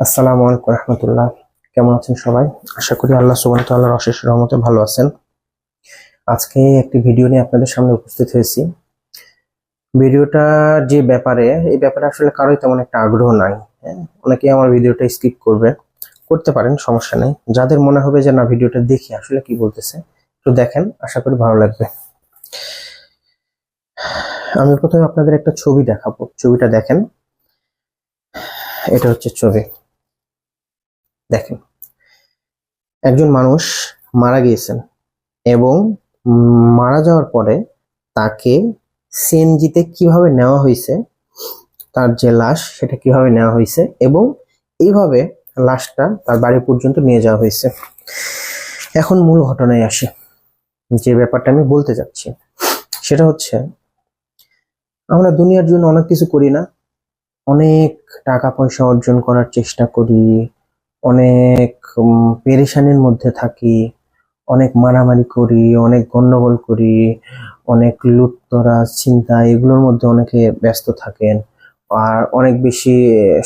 আসসালামু আলাইকুম রহমতুল্লাহ। কেমন আছেন সবাই? আশা করি আল্লাহ ওয়া তাআলার অশেষ রহমতে ভালো আছেন। আজকে একটি ভিডিও নিয়ে আপনাদের সামনে উপস্থিত হয়েছি। ভিডিওটা যে ব্যাপারে, এই ব্যাপারে আসলে কারোই তেমন একটা আগ্রহ নাই। হ্যাঁ অনেকেই আমার ভিডিওটা স্কিপ করবে করতে পারেন, সমস্যা নেই। যাদের মনে হবে যে না, ভিডিওটা দেখি, আসলে কি বলতেছে, একটু দেখেন, আশা করি ভালো লাগবে। আমি প্রথমে আপনাদের একটা ছবি দেখাবো। ছবিটা দেখেন। এটা হচ্ছে ছবি। দেখেন। একজন মানুষ মারা গিয়েছেন এবং মারা যাওয়ার পরে তাকে সিএনজিতে কীভাবে নেওয়া হয়েছে, তার যে লাশ সেটা কীভাবে নেওয়া হয়েছে এবং এইভাবে লাশটা তার বাড়ি পর্যন্ত নিয়ে যাওয়া হয়েছে। এখন মূল ঘটনায় আসি। যে ব্যাপারটা আমি বলতে যাচ্ছি, সেটা হচ্ছে আমরা দুনিয়ার জন্য অনেক কিছু করি না, অনেক টাকা পয়সা অর্জন করার চেষ্টা করি অনেক পেরেশানির মধ্যে থাকি, অনেক মারামারি করি, অনেক গণ্ডগোল করি, অনেক লুটতরা চিন্তা এগুলোর মধ্যে অনেকে ব্যস্ত থাকেন। আর অনেক বেশি,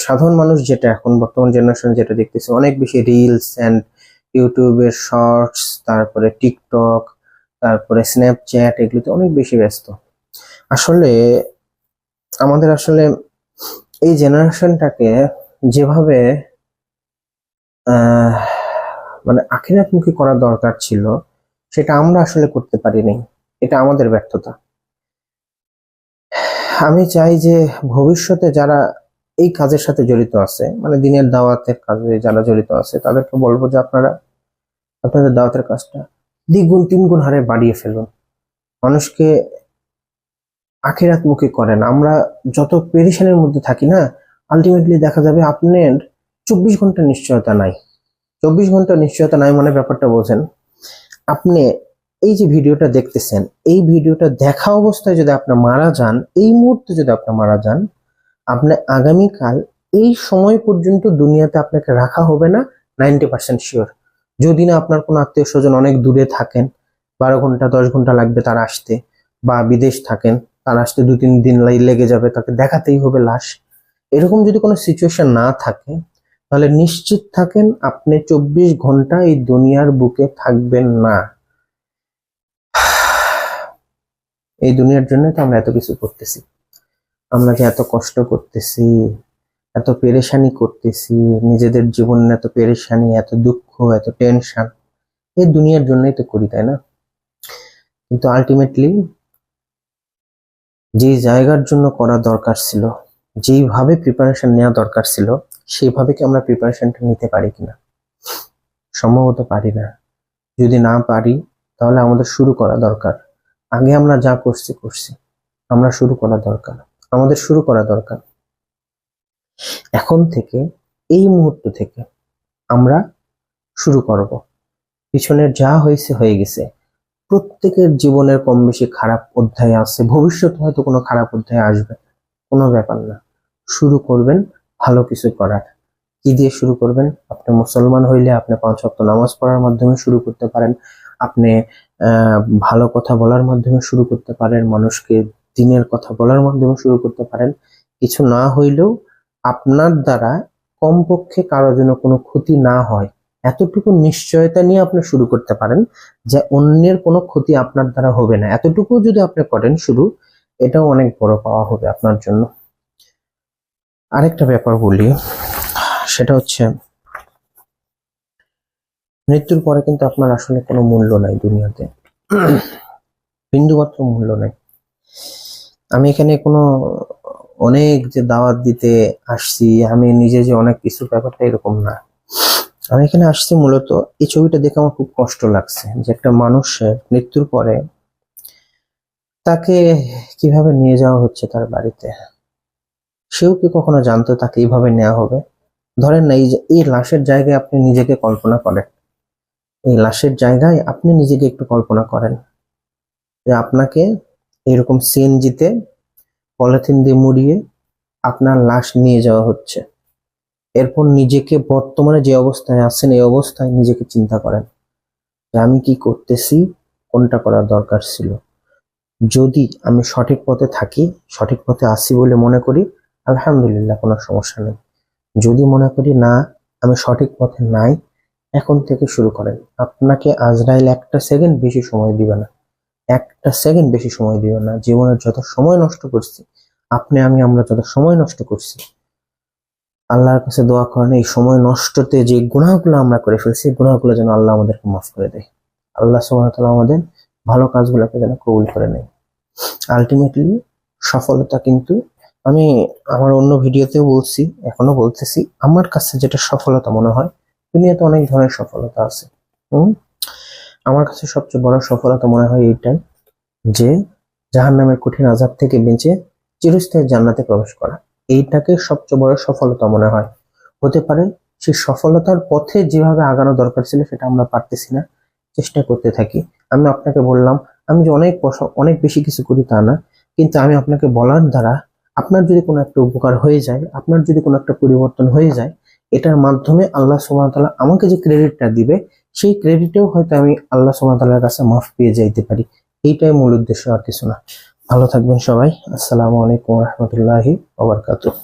সাধারণ মানুষ যেটা এখন বর্তমান জেনারেশন যেটা দেখতেছে, অনেক বেশি রিলস অ্যান্ড ইউটিউবের শর্টস তারপরে টিকটক তারপরে স্ন্যাপচ্যাট এগুলোতে অনেক বেশি ব্যস্ত। আসলে, আমাদের আসলে এই জেনারেশনটাকে যেভাবে মানে আখিরাতমুখী করা দরকার ছিল, সেটা আমরা আসলে করতে পারিনি। এটা আমাদের ব্যর্থতা। আমি চাই যে ভবিষ্যতে যারা এই কাজের সাথে জড়িত আছে মানে দিনের দাওয়াতের কাজে যারা জড়িত আছে, তাদেরকে বলব যে আপনারা আপনাদের দাওয়াতের কাজটা দ্বিগুণ, তিনগুণ হারে বাড়িয়ে ফেলুন। মানুষকে আখেরাত মুখী করেন। আমরা যত পেরিশানের মধ্যে থাকি না আলটিমেটলি দেখা যাবে আপনার চব্বিশ ঘণ্টা নিশ্চয়তা নাই। চব্বিশ ঘণ্টা নিশ্চয়তা নাই মানে ব্যাপারটা বোঝেন আপনি এই যে ভিডিওটা দেখতেছেন, এই ভিডিওটা দেখা অবস্থায় যদি আপনি মারা যান, এই মুহূর্তে যদি আপনি মারা যান, আপনি আগামীকাল এই সময় পর্যন্ত দুনিয়াতে আপনাকে রাখা হবে না নাইনটি পার্সেন্ট শিওর। যদি না আপনার কোনো আত্মীয় স্বজন অনেক দূরে থাকেন, বারো ঘণ্টা, দশ ঘণ্টা লাগবে তার আসতে, বা বিদেশ থাকেন, তার আসতে দু তিন দিন লেগে যাবে, তাকে দেখাতেই হবে লাশ। এরকম যদি কোনো সিচুয়েশন না থাকে তাহলে নিশ্চিত থাকেন আপনি চব্বিশ ঘণ্টা এই দুনিয়ার বুকে থাকবেন না। এই দুনিয়ার জন্য তো আমরা এত কিছু করতেছি। আমরা যে এত কষ্ট করতেছি, এত পেরেশানি করতেছি, নিজেদের জীবনে এত পেরেশানি, এত দুঃখ, এত টেনশন এই দুনিয়ার জন্যই তো করি, তাই না? কিন্তু আলটিমেটলি যে জায়গার জন্য করা দরকার ছিল, যেইভাবে প্রিপারেশন নেওয়া দরকার ছিল সেইভাবে কি আমরা প্রিপারেশনটা নিতে পারি কিনা? সম্ভবত পারি না। যদি না পারি, তাহলে আমাদের শুরু করা দরকার। আগে আমরা যা করছি করছি। আমরা শুরু করা দরকার। আমাদের শুরু করা দরকার। এখন থেকে, এই মুহূর্ত থেকে আমরা শুরু করব। পিছনের যা হয়েছে, হয়ে গেছে। প্রত্যেকের জীবনের কম বেশি খারাপ অধ্যায় আছে। ভবিষ্যতে হয়তো কোনো খারাপ অধ্যায় আসবে। কোনো ব্যাপার না। শুরু করবেন ভালো কিছু করার। কি দিয়ে শুরু করবেন? আপনি মুসলমান হইলে আপনি পাঁচ ওয়াক্ত নামাজ পড়ার মাধ্যমে শুরু করতে পারেন। আপনি ভালো কথা বলার মাধ্যমে শুরু করতে পারেন। মানুষকে দিনের কথা বলার মাধ্যমে শুরু করতে পারেন। কিছু না হইলেও আপনার দ্বারা কমপক্ষে কারও যেন কোনো ক্ষতি না হয়, এতটুকু নিশ্চয়তা নিয়ে আপনি শুরু করতে পারেন যে অন্যের কোনো ক্ষতি আপনার দ্বারা হবে না। এতটুকু যদি আপনি করেন শুরু, এটাও অনেক বড় পাওয়া হবে আপনার জন্য। আরেকটা ব্যাপার বলি, সেটা হচ্ছে, মৃত্যুর পরে কিন্তু আপনার আসলে কোনো মূল্য নাই দুনিয়াতে। বিন্দুমাত্র মূল্য নাই। আমি এখানে কোনো অনেক যে দাওয়াত দিতে আসছি, আমি নিজে যে অনেক কিছু, ব্যাপারটা এরকম না। আমি এখানে আসছি মূলত, এই ছবিটা দেখে আমার খুব কষ্ট লাগছে যে একটা মানুষের মৃত্যুর পরে তাকে কীভাবে নিয়ে যাওয়া হচ্ছে তার বাড়িতে। সেও কি কখনো জানতো তাকে এইভাবে নেওয়া হবে? ধরেন না, এই লাশের জায়গায় আপনি নিজেকে কল্পনা করেন। এই লাশের জায়গায় আপনি নিজেকে একটু কল্পনা করেন যে আপনাকে এরকম সিএনজিতে পলিথিন দিয়ে মুড়িয়ে আপনার লাশ নিয়ে যাওয়া হচ্ছে। এরপর নিজেকে বর্তমানে যে অবস্থায় আছেন, এই অবস্থায় নিজেকে চিন্তা করেন যে আমি কি করতেছি, কোনটা করার দরকার ছিল। যদি আমি সঠিক পথে থাকি, সঠিক পথে আসি বলে মনে করি আলহামদুলিল্লাহ, কোনো সমস্যা নেই। যদি মনে করি, না, আমি সঠিক পথে নাই, এখন থেকে শুরু করেন। আপনাকে আজরাইল একটা সেকেন্ড বেশি সময় দিবে না। একটা সেকেন্ড বেশি সময় দিবে না। জীবনের যত সময় নষ্ট করছি, আপনি, আমি, আমরা যত সময় নষ্ট করছি, আল্লাহর কাছে দোয়া করেন, এই সময় নষ্টতে যে গুণাগুলো আমরা করে ফেলছি গুনাহগুলো যেন আল্লাহ আমাদেরকে মাফ করে দেয়। আল্লাহ ওয়া আমাদের ভালো কাজগুলোকে যেন কবুল করে নেয়। আলটিমেটলি সফলতা কিন্তু আমি আমার অন্য ভিডিওতেও বলছি, এখনও বলতেছি, আমার কাছে যেটা সফলতা মনে হয়, দুনিয়াতে অনেক ধরনের সফলতা আছে। হুম? আমার কাছে সবচেয়ে বড় সফলতা মনে হয় এইটাই যে জাহান্নামের কঠিন আজাব থেকে বেঁচে চিরস্থায়ী জান্নাতে প্রবেশ করা। এইটাকে সবচেয়ে বড় সফলতা মনে হয়। হতে পারে সেই সফলতার পথে যেভাবে আগানো দরকার ছিল সেটা আমরা পারতেছি না, চেষ্টা করতে থাকি। আমি আপনাকে বললাম, আমি যে অনেক অনেক বেশি কিছু করি তা না, কিন্তু আমি আপনাকে বলার দ্বারা আপনার যদি কোনো একটা উপকার হয়ে যায়, আপনার যদি কোনো একটা পরিবর্তন হয়ে যায়, এটার মাধ্যমে আল্লাহ তাআলা আমাকে যে ক্রেডিটটা দিবে, সেই ক্রেডিটেও হয়তো আমি আল্লাহ তাআলার কাছে মাফ পেয়ে যাইতে পারি। এইটাই মূল উদ্দেশ্য আর কিছু না। ভালো থাকবেন সবাই। আসসালামু আলাইকুম রহমতুল্লাহি ওবরকাতুহ